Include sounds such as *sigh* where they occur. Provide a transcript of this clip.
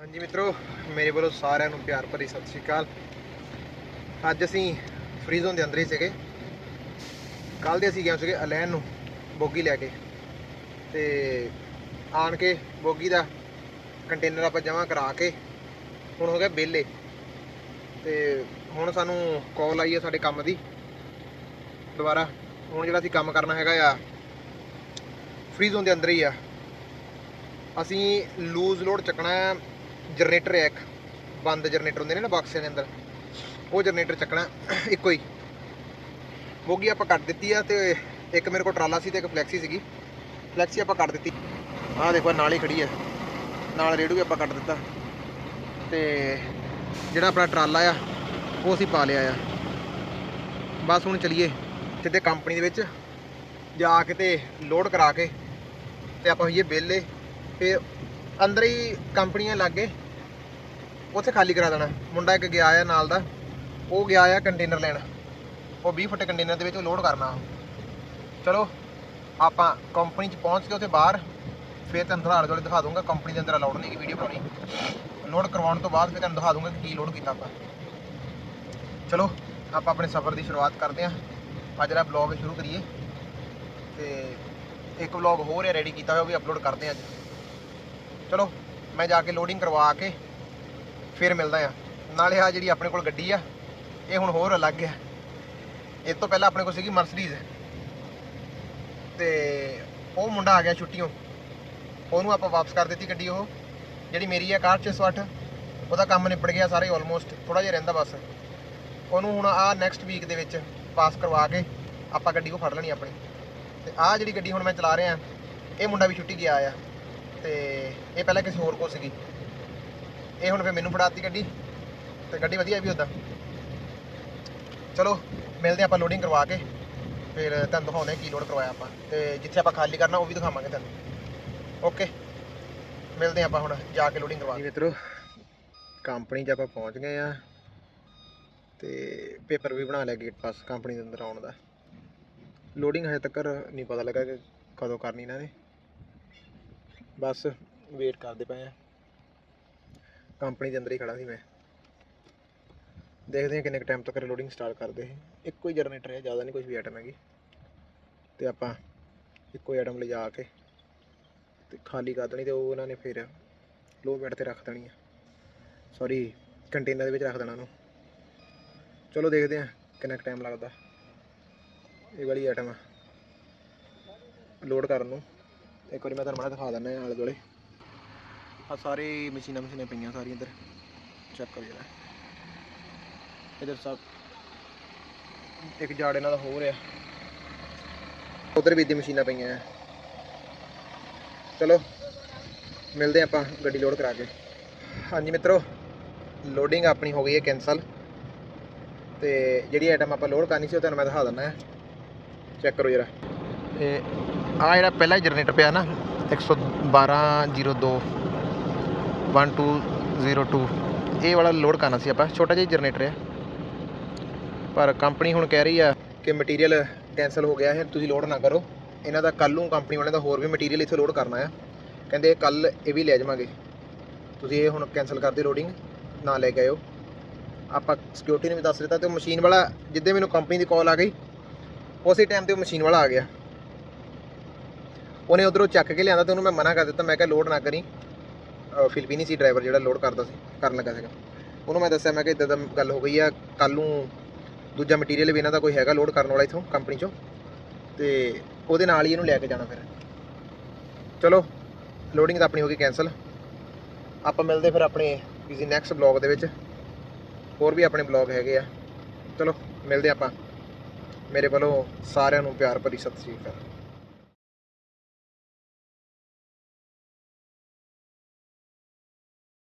ਹਾਂਜੀ ਮਿੱਤਰੋ, ਮੇਰੇ ਵੱਲੋਂ ਸਾਰਿਆਂ ਨੂੰ ਪਿਆਰ ਭਰੀ ਸਤਿ ਸ਼੍ਰੀ ਅਕਾਲ। ਅੱਜ ਅਸੀਂ ਫ੍ਰੀ ਜ਼ੋਨ ਦੇ ਅੰਦਰ ਹੀ ਸੀਗੇ। ਕੱਲ ਦੇ ਅਸੀਂ ਗਏ ਸੀਗੇ ਅਲੈਨ ਨੂੰ ਬੋਗੀ ਲੈ ਕੇ। ਤੇ ਆਣ ਕੇ ਬੋਗੀ ਦਾ ਕੰਟੇਨਰ ਆਪਾਂ ਜਮ੍ਹਾਂ ਕਰਾ ਕੇ ਹੁਣ ਹੋ ਗਿਆ ਵਿਹਲੇ। ਤੇ ਹੁਣ ਸਾਨੂੰ ਕਾਲ ਆਈ ਹੈ ਸਾਡੇ ਕੰਮ ਦੀ। ਦੁਬਾਰਾ ਹੁਣ ਜਿਹੜਾ ਅਸੀਂ ਕੰਮ ਕਰਨਾ ਹੈਗਾ ਆ ਫ੍ਰੀ ਜ਼ੋਨ ਦੇ ਅੰਦਰ ਹੀ ਆ। ਅਸੀਂ ਲੂਜ਼ ਲੋਡ ਚੱਕਣਾ ਹੈ ਜਨਰੇਟਰ ਹੈ ਇੱਕ। ਬੰਦ ਜਨਰੇਟਰ ਹੁੰਦੇ ਨੇ ਨਾ ਬਾਕਸਿਆਂ ਦੇ ਅੰਦਰ। ਉਹ ਜਨਰੇਟਰ ਚੱਕਣਾ *coughs* ਇੱਕੋ ਹੀ। ਮੋਗੀ ਆਪਾਂ ਕੱਟ ਦਿੱਤੀ ਆ ਤੇ ਇੱਕ ਮੇਰੇ ਕੋਲ ਟਰਾਲਾ ਸੀ ਤੇ ਇੱਕ ਫਲੈਕਸੀ ਸੀਗੀ। ਫਲੈਕਸੀ ਆਪਾਂ ਕੱਟ ਦਿੱਤੀ। ਆਹ ਦੇਖੋ ਨਾਲ ਹੀ ਖੜੀ ਹੈ। ਨਾਲ ਰੇੜੂ ਵੀ ਆਪਾਂ ਕੱਟ ਦਿੱਤਾ। ਤੇ ਜਿਹੜਾ ਆਪਣਾ ਟਰਾਲਾ ਆ, ਉਹ ਅਸੀਂ ਪਾ ਲਿਆ ਆ। ਬਸ ਹੁਣ ਚਲੀਏ ਸਿੱਧੇ ਕੰਪਨੀ ਦੇ ਵਿੱਚ। ਜਾ ਕੇ ਤੇ ਲੋਡ ਕਰਾ ਕੇ ਤੇ ਆਪਾਂ ਹੋਈਏ ਵਿਹਲੇ। ਫਿਰ ਅੰਦਰ ਹੀ ਕੰਪਨੀਆਂ ਲੱਗੇ। ਉੱਥੇ ਖਾਲੀ ਕਰਾ ਦੇਣਾ। ਮੁੰਡਾ ਇੱਕ ਗਿਆ ਆ ਨਾਲ ਦਾ। ਉਹ ਗਿਆ ਆ ਕੰਟੇਨਰ ਲੈਣ। ਉਹ 20 ਫੁੱਟ ਕੰਟੇਨਰ ਦੇ ਵਿੱਚ ਉਹ ਲੋਡ ਕਰਨਾ। ਚਲੋ, ਆਪਾਂ ਕੰਪਨੀ 'ਚ ਪਹੁੰਚ ਕੇ ਉੱਥੇ ਬਾਹਰ, ਫਿਰ ਤੁਹਾਨੂੰ ਦਿਖਾ ਦੋਲੇ ਦਿਖਾ ਦੂੰਗਾ ਕੰਪਨੀ ਦੇ ਅੰਦਰ ਅਲਾਉਡ ਨਹੀਂ ਕਿ ਵੀਡੀਓ ਬਣਾਉਣੀ। ਲੋਡ ਕਰਵਾਉਣ ਤੋਂ ਬਾਅਦ ਫਿਰ ਤੁਹਾਨੂੰ ਦਿਖਾ ਦੂੰਗਾ ਕਿ ਕੀ ਲੋਡ ਕੀਤਾ ਆਪਾਂ। ਚਲੋ, ਆਪਾਂ ਆਪਣੇ ਸਫ਼ਰ ਦੀ ਸ਼ੁਰੂਆਤ ਕਰਦੇ ਹਾਂ। ਅੱਜ ਦਾ ਬਲੌਗ ਸ਼ੁਰੂ ਕਰੀਏ। ਤੇ ਇੱਕ ਵਲੌਗ ਹੋਰ ਹੈ ਰੈਡੀ ਕੀਤਾ ਹੋਇਆ, ਉਹ ਵੀ ਅਪਲੋਡ ਕਰਦੇ ਹਾਂ ਅੱਜ। ਚਲੋ, ਮੈਂ ਜਾ ਕੇ ਲੋਡਿੰਗ ਕਰਵਾ ਕੇ ਫਿਰ ਮਿਲਦਾ ਆ ਨਾਲੇ ਆ ਜਿਹੜੀ ਆਪਣੇ ਕੋਲ ਗੱਡੀ ਆ, ਇਹ ਹੁਣ ਹੋਰ ਅਲੱਗ ਆ ਇਹ ਤੋਂ ਪਹਿਲਾਂ ਆਪਣੇ ਕੋਲ ਸੀਗੀ ਮਰਸੀਡੀਜ਼ ਤੇ ਉਹ ਮੁੰਡਾ ਆ ਗਿਆ ਛੁੱਟੀਓਂ। ਉਹਨੂੰ ਆਪਾਂ ਵਾਪਸ ਕਰ ਦਿੱਤੀ ਗੱਡੀ ਉਹ। ਜਿਹੜੀ ਮੇਰੀ ਆ ਕਾਰ 608 ਉਹਦਾ ਕੰਮ ਨਿਬੜ ਗਿਆ ਸਾਰੇ ਆਲਮੋਸਟ ਥੋੜਾ ਜਿਹਾ ਰਹਿੰਦਾ ਬਸ। ਉਹਨੂੰ ਹੁਣ ਆ ਨੈਕਸਟ ਵੀਕ ਦੇ ਵਿੱਚ ਪਾਸ ਕਰਵਾ ਕੇ ਆਪਾਂ ਗੱਡੀ ਕੋ ਫੜ ਲੈਣੀ ਆਪਣੀ। ਤੇ ਆ ਜਿਹੜੀ ਗੱਡੀ ਹੁਣ ਮੈਂ ਚਲਾ ਰਿਹਾ, ਇਹ ਮੁੰਡਾ ਵੀ ਛੁੱਟੀ ਗਿਆ ਆ। ਤੇ ਇਹ ਪਹਿਲਾਂ ਕਿਸੇ ਹੋਰ ਕੋਲ ਸੀਗੀ। ਇਹ ਹੁਣ ਫਿਰ ਮੈਨੂੰ ਫੜਾਤੀ ਗੱਡੀ ਤੇ ਗੱਡੀ ਵਧੀਆ ਵੀ ਉਦਾਂ ਚਲੋ, ਮਿਲਦੇ ਆਪਾਂ ਲੋਡਿੰਗ ਕਰਵਾ ਕੇ, ਫਿਰ ਤੁਹਾਨੂੰ ਦਿਖਾਉਂਦੇ ਹਾਂ ਕੀ ਲੋਡ ਕਰਵਾਇਆ ਆਪਾਂ। ਤੇ ਜਿੱਥੇ ਆਪਾਂ ਖਾਲੀ ਕਰਨਾ, ਉਹ ਵੀ ਦਿਖਾਵਾਂਗੇ ਤੁਹਾਨੂੰ। ਓਕੇ ਮਿਲਦੇ ਹਾਂ ਆਪਾਂ ਹੁਣ ਜਾ ਕੇ ਲੋਡਿੰਗ ਕਰਵਾ ਕੇ। ਮਿੱਤਰੋ ਕੰਪਨੀ 'ਚ ਆਪਾਂ ਪਹੁੰਚ ਗਏ ਆ ਤੇ ਪੇਪਰ ਵੀ ਬਣਾ ਲਿਆ ਗੇਟ ਪਾਸ ਕੰਪਨੀ ਦੇ ਅੰਦਰ ਆਉਣ ਦਾ। ਲੋਡਿੰਗ ਹਜੇ ਤੱਕ ਨਹੀਂ ਪਤਾ ਲੱਗਾ ਕਿ ਕਦੋਂ ਕਰਨੀ ਇਹਨਾਂ ਨੇ। ਬਸ ਵੇਟ ਕਰਦੇ ਪਏ ਆ। ਕੰਪਨੀ ਦੇ ਅੰਦਰ ਹੀ ਖੜਾ ਸੀ ਮੈਂ। ਦੇਖਦੇ ਹਾਂ ਕਿੰਨੇ ਕੁ ਟਾਈਮ ਤੱਕ ਲੋਡਿੰਗ ਸਟਾਰਟ ਕਰਦੇ ਇਹ ਇੱਕੋ ਹੀ ਜਨਰੇਟਰ ਹੈ ਜ਼ਿਆਦਾ ਨਹੀਂ ਕੁਝ ਵੀ ਆਈਟਮ ਹੈਗੀ। ਤੇ ਆਪਾਂ ਇੱਕੋ ਹੀ ਆਈਟਮ ਲਿਜਾ ਕੇ ਤੇ ਖਾਲੀ ਕਰ ਦੇਣੀ ਤੇ ਉਹ ਉਹਨਾਂ ਨੇ ਫਿਰ ਲੋ ਬੈਡ ਤੇ ਰੱਖ ਦੇਣੀ ਆ। ਸੌਰੀ ਕੰਟੇਨਰ ਦੇ ਵਿੱਚ ਰੱਖ ਦੇਣਾ ਉਹਨੂੰ। ਚਲੋ ਦੇਖਦੇ ਹਾਂ ਕਿੰਨਾ ਕੁ ਟਾਈਮ ਲੱਗਦਾ। ਇਹ ਵਾਲੀ ਆਈਟਮ ਆ। ਲੋਡ ਕਰਨ ਨੂੰ। ਇੱਕ ਵਾਰੀ ਮੈਂ ਤੁਹਾਨੂੰ ਮਾੜਾ ਦਿਖਾ ਦਿੰਦਾ ਆਲੇ ਦੁਆਲੇ। ਆ ਸਾਰੇ ਮਸ਼ੀਨਾਂ ਮਸ਼ੀਨਾਂ ਪਈਆਂ ਸਾਰੀਆਂ ਇੱਧਰ। ਚੈੱਕ ਕਰੋ ਜਰਾ ਇੱਧਰ ਸਭ। ਇੱਕ ਜਾੜ ਇਹਨਾਂ ਦਾ ਹੋਰ ਆ ਉਧਰ ਵੀ ਦੀ ਮਸ਼ੀਨਾਂ ਪਈਆਂ। ਆ ਚਲੋ, ਮਿਲਦੇ ਆਪਾਂ ਗੱਡੀ ਲੋਡ ਕਰਾ ਕੇ। ਹਾਂਜੀ ਮਿੱਤਰੋ ਲੋਡਿੰਗ ਆਪਣੀ ਹੋ ਗਈ ਹੈ ਕੈਨਸਲ ਤੇ ਜਿਹੜੀ ਆਈਟਮ ਆਪਾਂ ਲੋਡ ਕਰਨੀ ਸੀ ਉਹ ਤੁਹਾਨੂੰ ਮੈਂ ਦਿਖਾ ਦਿੰਦਾ। ਚੈੱਕ ਕਰੋ ਜਰਾ। ਇਹ ਆ ਜਿਹੜਾ ਪਹਿਲਾ ਜਨਰੇਟਰ ਪਿਆ ਨਾ 11202 1202 ਇਹ ਵਾਲਾ ਲੋਡ ਕਰਨਾ ਸੀ ਆਪਾਂ, ਛੋਟਾ ਜਿਹਾ ਜਨਰੇਟਰ ਹੈ ਪਰ ਕੰਪਨੀ ਹੁਣ ਕਹਿ ਰਹੀ ਆ ਕਿ ਮਟੀਰੀਅਲ ਕੈਨਸਲ ਹੋ ਗਿਆ ਹੈ, ਤੁਸੀਂ ਲੋਡ ਨਾ ਕਰੋ। ਇਹਨਾਂ ਦਾ ਕੱਲ ਨੂੰ ਕੰਪਨੀ ਵਾਲਿਆਂ ਦਾ ਹੋਰ ਵੀ ਮਟੀਰੀਅਲ ਇੱਥੇ ਲੋਡ ਕਰਨਾ ਆ। ਕਹਿੰਦੇ ਕੱਲ ਇਹ ਵੀ ਲੈ ਜਾਵਾਂਗੇ। ਤੁਸੀਂ ਇਹ ਹੁਣ ਕੈਨਸਲ ਕਰ ਦਿਓ ਲੋਡਿੰਗ ਨਾ ਲੈ ਕੇ ਆਇਓ। ਆਪਾਂ ਸਿਕਿਉਰਿਟੀ ਨੂੰ ਵੀ ਦੱਸ ਦਿੱਤਾ ਤੇ ਉਹ ਮਸ਼ੀਨ ਵਾਲਾ, ਜਿੱਦੇ ਮੈਨੂੰ ਕੰਪਨੀ ਦੀ ਕਾਲ ਆ ਗਈ, ਉਸੇ ਟਾਈਮ ਤੇ ਉਹ ਮਸ਼ੀਨ ਵਾਲਾ ਆ ਗਿਆ। ਉਹਨੇ ਉਧਰੋਂ ਚੱਕ ਕੇ ਲਿਆਂਦਾ ਤੇ ਉਹਨੂੰ ਮੈਂ ਮਨਾ ਕਰ ਦਿੱਤਾ। ਮੈਂ ਕਿਹਾ, ਲੋਡ ਨਾ ਕਰੀ। ਅਹ ਫਿਲੀਪੀਨੀ ਸੀ ਡਰਾਈਵਰ ਜਿਹੜਾ ਲੋਡ ਕਰਦਾ ਸੀ, ਕਰਨ ਲੱਗਾ ਸੀਗਾ। ਉਹਨੂੰ ਮੈਂ ਦੱਸਿਆ, ਮੈਂ ਕਿ ਇਦਾਂ ਦਾ ਗੱਲ ਹੋ ਗਈ ਆ ਕੱਲ ਨੂੰ ਦੂਜਾ ਮਟੀਰੀਅਲ ਵੀ ਇਹਨਾਂ ਦਾ ਕੋਈ ਹੈਗਾ ਲੋਡ ਕਰਨ ਵਾਲਾ ਇਥੋਂ ਕੰਪਨੀ ਚੋਂ। ਤੇ ਉਹਦੇ ਨਾਲ ਹੀ ਇਹਨੂੰ ਲੈ ਕੇ ਜਾਣਾ ਫਿਰ। ਚਲੋ ਲੋਡਿੰਗ ਤਾਂ ਆਪਣੀ ਹੋ ਗਈ ਕੈਨਸਲ ਆਪਾਂ ਮਿਲਦੇ ਫਿਰ ਆਪਣੇ ਕਿਸੇ ਨੈਕਸਟ ਬਲੌਗ ਦੇ ਵਿੱਚ। ਹੋਰ ਵੀ ਆਪਣੇ ਬਲੌਗ ਹੈਗੇ ਆ। ਚਲੋ, ਮਿਲਦੇ ਆਪਾਂ। ਮੇਰੇ ਵੱਲੋਂ ਸਾਰਿਆਂ ਨੂੰ ਪਿਆਰ ਭਰੀ ਸਤਿ ਸ਼੍ਰੀ ਅਕਾਲ।